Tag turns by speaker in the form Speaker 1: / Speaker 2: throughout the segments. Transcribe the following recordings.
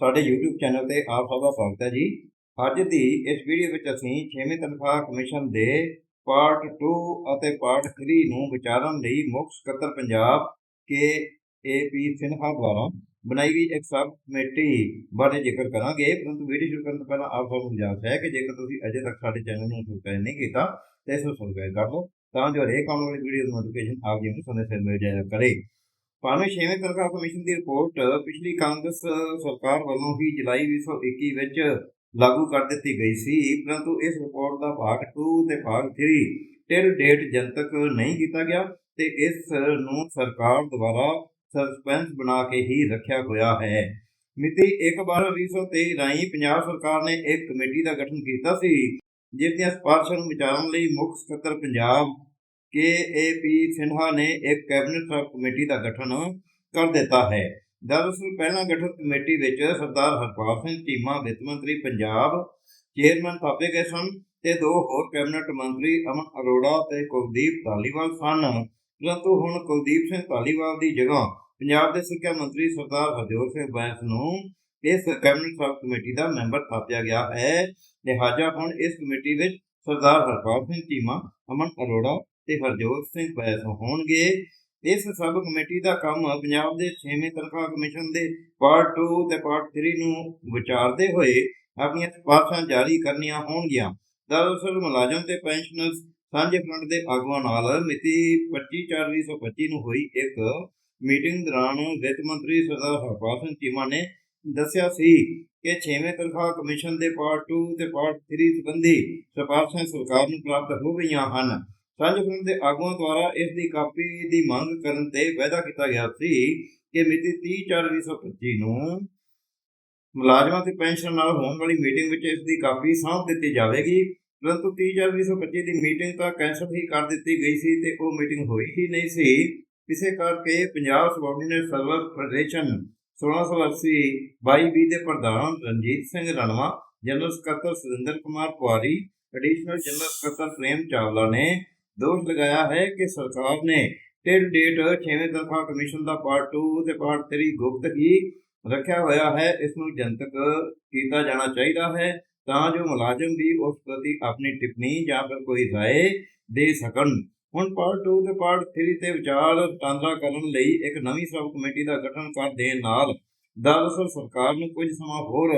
Speaker 1: ਸਾਡੇ YouTube channel ਤੇ ਆਪ ਸਭ ਦਾ ਸਵਾਗਤ ਹੈ ਜੀ। ਅੱਜ ਦੀ ਇਸ ਵੀਡੀਓ ਵਿੱਚ ਅਸੀਂ 6ਵੇਂ ਤਨਖਾਹ ਕਮਿਸ਼ਨ ਦੇ ਪਾਰਟ 2 ਅਤੇ ਪਾਰਟ 3 ਨੂੰ ਵਿਚਾਰਨ ਲਈ ਮੁੱਖ ਸਕੱਤਰ ਪੰਜਾਬ ਕੇ ਏਪੀ ਸਿਨਹਾ ਦੁਆਰਾ ਬਣਾਈ ਗਈ ਇੱਕ ਸਬ ਕਮੇਟੀ ਬਾਰੇ ਜ਼ਿਕਰ ਕਰਾਂਗੇ। ਪਰੰਤੂ ਵੀਡੀਓ ਸ਼ੁਰੂ ਕਰਨ ਤੋਂ ਪਹਿਲਾਂ ਆਪ ਸਭ ਨੂੰ ਗੁਜ਼ਾਰਿਸ਼ ਹੈ ਕਿ ਜੇਕਰ ਤੁਸੀਂ ਅਜੇ ਤੱਕ ਸਾਡੇ ਚੈਨਲ ਨੂੰ ਸਬਸਕ੍ਰਾਈਬ ਨਹੀਂ ਕੀਤਾ, ਤਾਂ ਇਸ ਨੂੰ ਸਬਸਕ੍ਰਾਈਬ ਕਰ ਲਓ ਤਾਂ ਜੋ ਹਰੇਕ ਆਉਣ ਵਾਲੀ ਵੀਡੀਓ ਦੀ ਨੋਟੀਫਿਕੇਸ਼ਨ ਆਪ ਜੀ ਨੂੰ ਸਮੇਂ ਸਿਰ ਮਿਲ ਜਾਇਆ ਕਰੇ। ਭਾਵੇਂ ਛੇਵੇਂ ਤਨਖਾਹ ਕਮਿਸ਼ਨ ਦੀ ਰਿਪੋਰਟ, ਪਿਛਲੀ ਕਾਂਗਰਸ ਸਰਕਾਰ ਵੱਲੋਂ ਹੀ ਜੁਲਾਈ 2021 ਵਿੱਚ ਲਾਗੂ ਕਰ ਦਿੱਤੀ ਗਈ ਸੀ, ਪਰੰਤੂ ਇਸ ਰਿਪੋਰਟ ਦਾ ਭਾਗ 2 ਤੇ ਭਾਗ 3 ਟਿਲ ਡੇਟ ਜਨਤਕ ਨਹੀਂ ਕੀਤਾ ਗਿਆ ਤੇ ਇਸ ਨੂੰ ਸਰਕਾਰ ਦੁਆਰਾ ਸਸਪੈਂਸ ਬਣਾ ਕੇ ਹੀ ਰੱਖਿਆ ਹੋਇਆ ਹੈ। ਮਿਤੀ 1/12/2023 ਰਾਹੀਂ ਪੰਜਾਬ ਸਰਕਾਰ ਨੇ ਇੱਕ ਕਮੇਟੀ ਦਾ ਗਠਨ ਕੀਤਾ ਸੀ, ਜਿਸ ਦੀਆਂ ਸਿਫਾਰਸ਼ਾਂ ਨੂੰ ਵਿਚਾਰਨ ਲਈ ਮੁੱਖ ਸਕੱਤਰ ਪੰਜਾਬ ਕੇ ਏ ਪੀ ਸਿਨਹਾ ਨੇ ਇੱਕ ਕੈਬਨਿਟ ਸਬ ਕਮੇਟੀ ਦਾ ਗਠਨ ਕਰ ਦਿੱਤਾ ਹੈ। ਦਰਅਸਲ, ਪਹਿਲਾਂ ਗਠਿਤ ਕਮੇਟੀ ਵਿੱਚ ਸਰਦਾਰ ਹਰਪਾਲ ਸਿੰਘ ਚੀਮਾ, ਵਿੱਤ ਮੰਤਰੀ ਪੰਜਾਬ, ਚੇਅਰਮੈਨ ਥਾਪੇ ਗਏ ਸਨ ਤੇ ਦੋ ਹੋਰ ਕੈਬਨਿਟ ਮੰਤਰੀ ਅਮਨ ਅਰੋੜਾ ਤੇ ਕੁਲਦੀਪ ਧਾਲੀਵਾਲ ਸਨ। ਪਰੰਤੂ ਹੁਣ ਕੁਲਦੀਪ ਸਿੰਘ ਧਾਲੀਵਾਲ ਦੀ ਜਗ੍ਹਾ ਪੰਜਾਬ ਦੇ ਸਿੱਖਿਆ ਮੰਤਰੀ ਸਰਦਾਰ ਹਰਜੋਤ ਸਿੰਘ ਬੈਂਸ ਨੂੰ ਇਸ ਕੈਬਨਿਟ ਸਬ ਕਮੇਟੀ ਦਾ ਮੈਂਬਰ ਥਾਪਿਆ ਗਿਆ ਹੈ। ਲਿਹਾਜ਼ਾ ਹੁਣ ਇਸ ਕਮੇਟੀ ਵਿੱਚ ਸਰਦਾਰ ਹਰਪਾਲ ਸਿੰਘ ਚੀਮਾ, ਅਮਨ ਅਰੋੜਾ ਤੇ ਹਰਜੋਤ ਸਿੰਘ ਬੈਸ ਹੋਣਗੇ, ਇਸ ਸਬ ਕਮੇਟੀ ਦਾ ਕੰਮ ਪੰਜਾਬ ਦੇ 6ਵੇਂ ਤਨਖਾਹ ਕਮਿਸ਼ਨ ਦੇ ਪਾਰਟ 2 ਤੇ ਪਾਰਟ 3 ਨੂੰ ਵਿਚਾਰਦੇ ਹੋਏ ਆਪਣੀਆਂ ਸਿਫਾਰਸ਼ਾਂ ਜਾਰੀ ਕਰਨੀਆਂ ਹੋਣਗੀਆਂ। ਦਰਅਸਲ ਮੁਲਾਜ਼ਮ ਤੇ ਪੈਨਸ਼ਨਰਸ ਸਾਂਝੇ ਫਰੰਟ ਦੇ ਆਗੂਆਂ ਨਾਲ ਮਿਤੀ 25/4/2025 ਨੂੰ ਹੋਈ ਇੱਕ ਮੀਟਿੰਗ ਦੌਰਾਨ ਵਿੱਤ ਮੰਤਰੀ ਸਰਦਾਰ ਹਰਪਾਲ ਸਿੰਘ ਚੀਮਾ ਨੇ ਦੱਸਿਆ ਸੀ ਕਿ 6ਵੇਂ ਤਨਖਾਹ ਕਮਿਸ਼ਨ ਦੇ ਪਾਰਟ 2 ਤੇ ਪਾਰਟ 3 ਸੰਬੰਧੀ ਸਿਫਾਰਸ਼ਾਂ ਸਰਕਾਰ ਨੂੰ ਪ੍ਰਾਪਤ ਹੋ ਗਈਆਂ ਹਨ। ਸਾਂਝੇ ਫਰੰਟ ਦੇ ਆਗੂਆਂ ਦੁਆਰਾ ਇਸ ਦੀ ਕਾਪੀ ਦੀ ਮੰਗ ਕਰਨ ਤੇ ਵਾਅਦਾ ਕੀਤਾ ਗਿਆ ਸੀ ਕਿ ਮਿਤੀ 30/4/2025 ਨੂੰ ਮੁਲਾਜ਼ਮਾਂ ਤੇ ਪੈਨਸ਼ਨ ਨਾਲ ਹੋਣ ਵਾਲੀ ਮੀਟਿੰਗ ਵਿੱਚ ਇਸ ਦੀ ਕਾਪੀ ਸੌਂਪ ਦਿੱਤੀ ਜਾਵੇਗੀ। ਪਰੰਤੂ 30/4/2025 ਦੀ ਮੀਟਿੰਗ ਤਾਂ ਕੈਂਸਲ ਹੀ ਕਰ ਦਿੱਤੀ ਗਈ ਸੀ ਤੇ ਉਹ ਮੀਟਿੰਗ ਹੋਈ ਹੀ ਨਹੀਂ ਸੀ। ਇਸੇ ਕਰਕੇ ਪੰਜਾਬ ਸਬਆਰਡੀਨੇਟ ਸਰਵਿਸ ਫੈਡਰੇਸ਼ਨ 1680 22 ਦੇ ਪ੍ਰਧਾਨ ਰਣਜੀਤ ਸਿੰਘ ਰਣਵਾ, ਜਨਰਲ ਸਕੱਤਰ ਸੁਰਿੰਦਰ ਕੁਮਾਰ ਪੁਆਰੀ, ਐਡੀਸ਼ਨਲ ਜਨਰਲ ਸਕੱਤਰ ਪ੍ਰੇਮ ਚਾਵਲਾ ਨੇ ਦੋਸ਼ ਲਗਾਇਆ ਹੈ ਕਿ ਸਰਕਾਰ ਨੇ ਟਿਲ ਡੇਟ 6ਵੇਂ ਤਨਖਾਹ ਕਮਿਸ਼ਨ ਦਾ ਪਾਰਟ 2 ਤੇ ਪਾਰਟ 3 ਗੁਪਤ ਹੀ ਰੱਖਿਆ ਹੋਇਆ ਹੈ ਇਸ ਨੂੰ ਜਨਤਕ ਕੀਤਾ ਜਾਣਾ ਚਾਹੀਦਾ ਹੈ ਤਾਂ ਜੋ ਮੁਲਾਜ਼ਮ ਵੀ ਉਸ ਪ੍ਰਤੀ ਆਪਣੀ ਟਿੱਪਣੀ ਜਾਂ ਫਿਰ ਕੋਈ رائے ਦੇ ਸਕਣ ਹੁਣ ਪਾਰਟ 2 ਤੇ ਪਾਰਟ 3 ਤੇ ਵਿਚਾਰ ਵਟਾਂਦਰਾ ਕਰਨ ਲਈ ਇੱਕ ਨਵੀਂ ਸਬ ਕਮੇਟੀ ਦਾ ਗਠਨ ਕਰ ਦੇਣ ਨਾਲ ਦਰਅਸਲ ਸਰਕਾਰ ਨੂੰ ਕੁਝ ਸਮਾਂ ਹੋਰ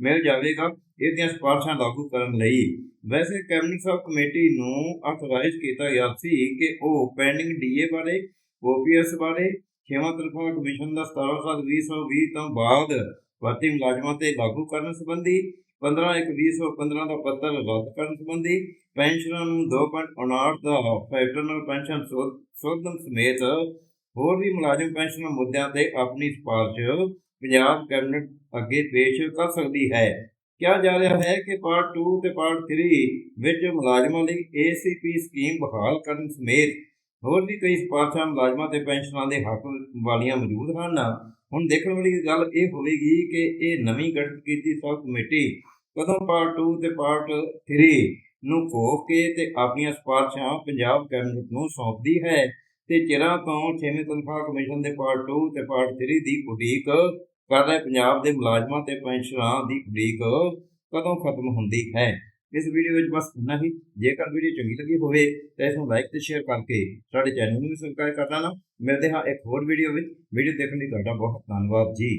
Speaker 1: ਮਿਲ ਜਾਵੇਗਾ ਇਸ ਦੀਆਂ ਸਿਫਾਰਸ਼ਾਂ ਲਾਗੂ ਕਰਨ ਲਈ। ਵੈਸੇ ਕੈਬਨਿਟ ਸਬ ਕਮੇਟੀ ਨੂੰ ਅਥੋਰਾਈਜ਼ ਕੀਤਾ ਗਿਆ ਸੀ ਕਿ ਉਹ ਪੈਂਡਿੰਗ ਡੀਏ ਬਾਰੇ ਓਪੀਐਸ ਬਾਰੇ, ਛੇਵਾਂ ਤਨਖਾਹ ਕਮਿਸ਼ਨ ਦਾ 17 ਸਾਲ 2020 ਤੋਂ ਬਾਅਦ ਭਰਤੀ ਮੁਲਾਜ਼ਮਾਂ ਤੇ ਲਾਗੂ ਕਰਨ ਸੰਬੰਧੀ 15/1/2015 ਦਾ ਪੱਤਰ ਰੱਦ ਕਰਨ ਸੰਬੰਧੀ, ਪੈਨਸ਼ਨਾਂ ਨੂੰ 2.59 ਦਾ ਫੈਟਰਨਲ ਪੈਨਸ਼ਨ ਸੋਧ- ਸੋਧਨ ਸਮੇਤ ਹੋਰ ਵੀ ਮੁਲਾਜ਼ਮ ਪੈਨਸ਼ਨ ਮੁੱਦਿਆਂ ਤੇ ਆਪਣੀ ਸਿਫਾਰਸ਼ ਪੰਜਾਬ ਕੈਬਨਿਟ ਅੱਗੇ ਪੇਸ਼ ਕਰ ਸਕਦੀ ਹੈ। ਕਿਹਾ ਜਾ ਰਿਹਾ ਹੈ ਕਿ ਪਾਰਟ 2 ਤੇ ਪਾਰਟ 3 ਵਿੱਚ ਮੁਲਾਜ਼ਮਾਂ ਲਈ ਏਸੀਪੀ ਸਕੀਮ ਬਹਾਲ ਕਰਨ ਸਮੇਤ ਹੋਰ ਵੀ ਕਈ ਸਿਫਾਰਸ਼ਾਂ ਮੁਲਾਜ਼ਮਾਂ ਤੇ ਪੈਨਸ਼ਨਾਂ ਦੇ ਹੱਕ ਵਾਲੀਆਂ ਮੌਜੂਦ ਹਨ। ਹੁਣ ਦੇਖਣ ਵਾਲੀ ਗੱਲ ਇਹ ਹੋਵੇਗੀ ਕਿ ਇਹ ਨਵੀਂ ਗਠਿਤ ਕੀਤੀ ਸਬ ਕਮੇਟੀ ਕਦੋਂ ਪਾਰਟ 2 ਤੇ ਪਾਰਟ 3 ਨੂੰ ਘੋਖ ਕੇ ਤੇ ਆਪਣੀਆਂ ਸਿਫਾਰਸ਼ਾਂ ਪੰਜਾਬ ਕੈਬਨਿਟ ਨੂੰ ਸੌਂਪਦੀ ਹੈ। ਤੇ ਚਿਰਾਂ ਤੋਂ 6ਵੇਂ ਤਨਖਾਹ ਕਮਿਸ਼ਨ ਦੇ ਪਾਰਟ 2 ਤੇ ਪਾਰਟ 3 ਦੀ ਉਡੀਕ ਕਰ ਰਹੇ ਪੰਜਾਬ ਦੇ ਮੁਲਾਜ਼ਮਾਂ ਤੇ ਪੈਨਸ਼ਨਰਾਂ ਦੀ ਉਡੀਕ ਕਦੋਂ ਖਤਮ ਹੁੰਦੀ ਹੈ? ਇਸ ਵੀਡੀਓ ਵਿੱਚ ਬਸ ਇੰਨਾ ਹੀ। ਜੇਕਰ ਵੀਡੀਓ ਚੰਗੀ ਲੱਗੀ ਹੋਵੇ ਤਾਂ ਇਸ ਨੂੰ ਲਾਈਕ ਤੇ ਸ਼ੇਅਰ ਕਰਕੇ ਸਾਡੇ ਚੈਨਲ ਨੂੰ ਵੀ ਸਬਸਕ੍ਰਾਈਬ ਕਰ ਲੈਣਾ ਮਿਲਦੇ ਹਾਂ ਇੱਕ ਹੋਰ ਵੀਡੀਓ ਵਿੱਚ। ਵੀਡੀਓ ਦੇਖਣ ਲਈ ਤੁਹਾਡਾ ਬਹੁਤ ਧੰਨਵਾਦ ਜੀ।